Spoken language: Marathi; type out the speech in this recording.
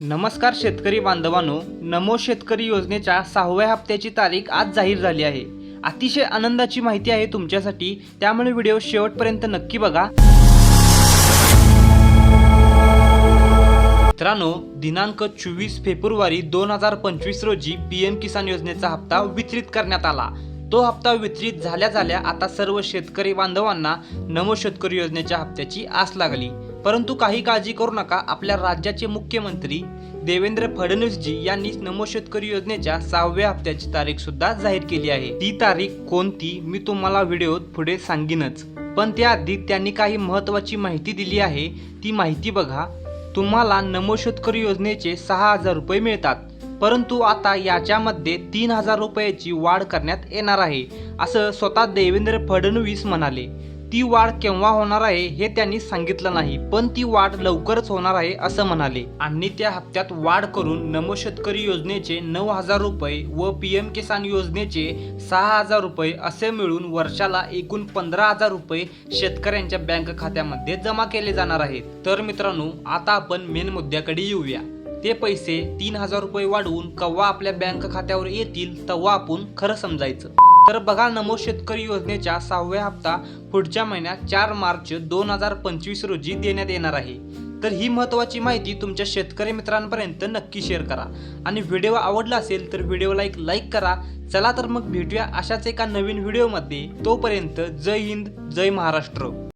नमस्कार शेतकरी बांधवांनो नमो शेतकरी योजनेच्या सहाव्या हप्त्याची तारीख आज जाहीर झाली आहे. अतिशय आनंदाची माहिती आहे तुमच्यासाठी त्यामुळे व्हिडिओ शेवटपर्यंत नक्की बघा. मित्रांनो दिनांक चोवीस फेब्रुवारी दोन हजार पंचवीस रोजी पी एम किसान योजनेचा हप्ता वितरित करण्यात आला. तो हप्ता वितरित झाल्या झाल्या आता सर्व शेतकरी बांधवांना नमो शेतकरी योजनेच्या हप्त्याची आस लागली. परंतु काही काळजी करू नका. आपल्या राज्याचे मुख्यमंत्री देवेंद्र फडणवीसजी यांनी नमो शेतकरी योजनेच्या सहाव्या हप्त्याची तारीख सुद्धा जाहीर केली आहे. ती तारीख कोणती मी तुम्हाला व्हिडिओत पुढे सांगीनच. पण त्याआधी त्यांनी काही महत्वाची माहिती दिली आहे. ती माहिती बघा. तुम्हाला नमो शेतकरी योजनेचे सहा हजार रुपये मिळतात. परंतु आता याच्यामध्ये तीन हजार रुपयाची वाढ करण्यात येणार आहे. असं स्वतः देवेंद्र फडणवीस म्हणाले. ती वाढ केव्हा होणार आहे हे त्यांनी सांगितलं नाही पण ती वाढ लवकरच होणार आहे असं म्हणाले. आणि त्या हप्त्यात वाढ करून नमो शेतकरी योजनेचे नऊ हजार रुपये व पी एम किसान योजनेचे सहा हजार रुपये असे मिळून वर्षाला एकूण पंधरा हजार रुपये शेतकऱ्यांच्या बँक खात्यामध्ये जमा केले जाणार आहेत. तर मित्रांनो आता आपण मेन मुद्द्याकडे येऊया. ते पैसे तीन हजार रुपये वाढवून केव्हा आपल्या बँक खात्यावर येतील तेव्हा आपण खरं समजायचं. तर बघा नमो शेतकरी योजनेच्या सहाव्या हप्ता पुढच्या महिन्यात चार मार्च दोन हजार पंचवीस रोजी देण्यात येणार आहे. तर ही महत्त्वाची माहिती तुमच्या शेतकरी मित्रांपर्यंत नक्की शेअर करा. आणि व्हिडिओ आवडला असेल तर व्हिडिओला एक लाईक करा. चला तर मग भेटूया अशाच एका नवीन व्हिडिओमध्ये. तोपर्यंत जय हिंद जय महाराष्ट्र.